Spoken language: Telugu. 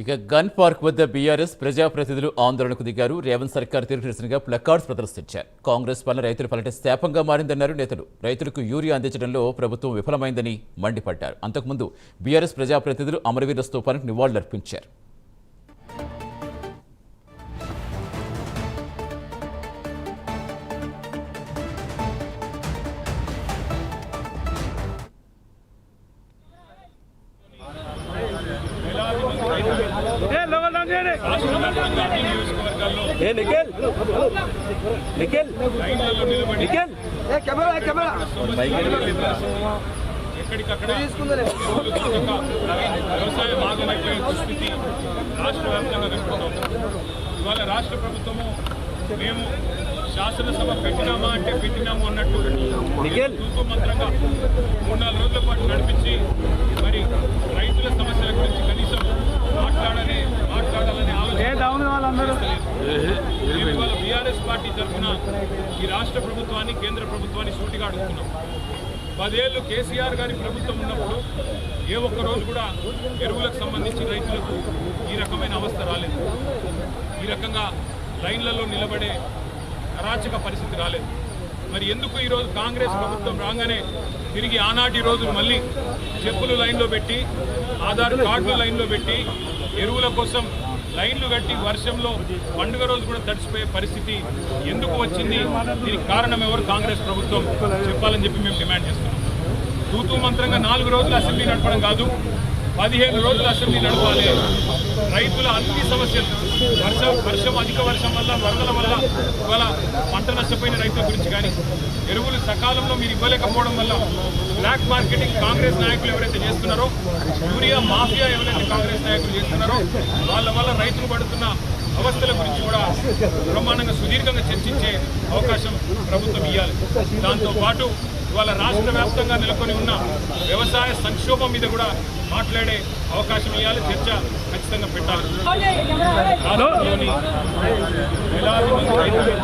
ఇక గన్ పార్క్ వద్ద బీఆర్ఎస్ ప్రజాప్రతినిధులు ఆందోళనకు దిగారు. రేవంత్ సర్కార్ తీరు నిరసనగా ప్లకార్డ్స్ ప్రదర్శించారు. కాంగ్రెస్ పాలన రైతుల పాలిట శాపంగా మారిందన్నారు నేతలు. రైతులకు యూరియా అందించడంలో ప్రభుత్వం విఫలమైందని మండిపడ్డారు. అంతకుముందు బీఆర్ఎస్ ప్రజాప్రతినిధులు అమరవీర స్తూపానికి నివాళులర్పించారు. ఏ నిఖిల్? నిఖిల్? నిఖిల్? ఏ కెమెరా కెమెరా? ఎక్కడికక్కడ? వ్యవసాయ భాగమైపోయే దుస్థితి రాష్ట్ర వ్యాప్తంగా కలుగుతున్నాం ఇవాళ రాష్ట్ర ప్రభుత్వము మేము శాసనసభ పెట్టినామా అంటే పెట్టినాము అన్నట్టు నిఖిల్. తూపు మంత్రంగా మూడు నాలుగు రోజుల పాటు నడిపించి మరి రైతుల సమస్యల గురించి కనీసం మాట్లాడని మాట్లాడాలని ఆలోచన ఏ డౌన్ వాళ్ళందరూ మేము కాంగ్రెస్ పార్టీ తరఫున ఈ రాష్ట్ర ప్రభుత్వాన్ని కేంద్ర ప్రభుత్వాన్ని సూటిగా అడుగుతున్నాం. పదేళ్ళు కేసీఆర్ గారి ప్రభుత్వం ఉన్నప్పుడు ఏ ఒక్క రోజు కూడా ఎరువులకు సంబంధించి రైతులకు ఈ రకమైన అవస్థ రాలేదు. ఈ రకంగా లైన్లలో నిలబడే అరాచక పరిస్థితి రాలేదు. మరి ఎందుకు ఈరోజు కాంగ్రెస్ ప్రభుత్వం రాగానే తిరిగి ఆనాటి రోజు మళ్ళీ చెప్పులు లైన్లో పెట్టి ఆధార్ కార్డులు లైన్లో పెట్టి ఎరువుల కోసం లైన్లు కట్టి వర్షంలో పండుగ రోజు కూడా తడిచిపోయే పరిస్థితి ఎందుకు వచ్చింది? దీనికి కారణం ఎవరు? కాంగ్రెస్ ప్రభుత్వం. చెప్పాలని చెప్పి మేము డిమాండ్ చేస్తున్నాం. తూతూ మంత్రంగా నాలుగు రోజులు అసెంబ్లీ నడపడం కాదు. పదిహేను రోజులు అసెంబ్లీ నడపాలి రైతుల అన్ని సమస్యలు వర్షం వర్షం అధిక వర్షం వల్ల వరదల వల్ల ఇవాళ పంట నష్టపోయిన రైతుల గురించి కానీ ఎరువులు సకాలంలో మీరు ఇవ్వలేకపోవడం వల్ల బ్లాక్ మార్కెటింగ్ కాంగ్రెస్ నాయకులు ఎవరైతే చేస్తున్నారో యూరియా మాఫియా ఎవరైతే కాంగ్రెస్ నాయకులు చేస్తున్నారో వాళ్ళ వల్ల రైతులు పడుతున్న అవస్థల గురించి కూడా బ్రహ్మాండంగా సుదీర్ఘంగా చర్చించే అవకాశం ప్రభుత్వం ఇవ్వాలి దాంతో పాటు ఇవాళ రాష్ట్ర వ్యాప్తంగా నెలకొని ఉన్న వ్యవసాయ సంక్షోభం మీద కూడా మాట్లాడే అవకాశం ఇవ్వాలి చర్చ ఖచ్చితంగా పెట్టాలి. రాష్ట్రంలోని వేలాది మంది రైతులు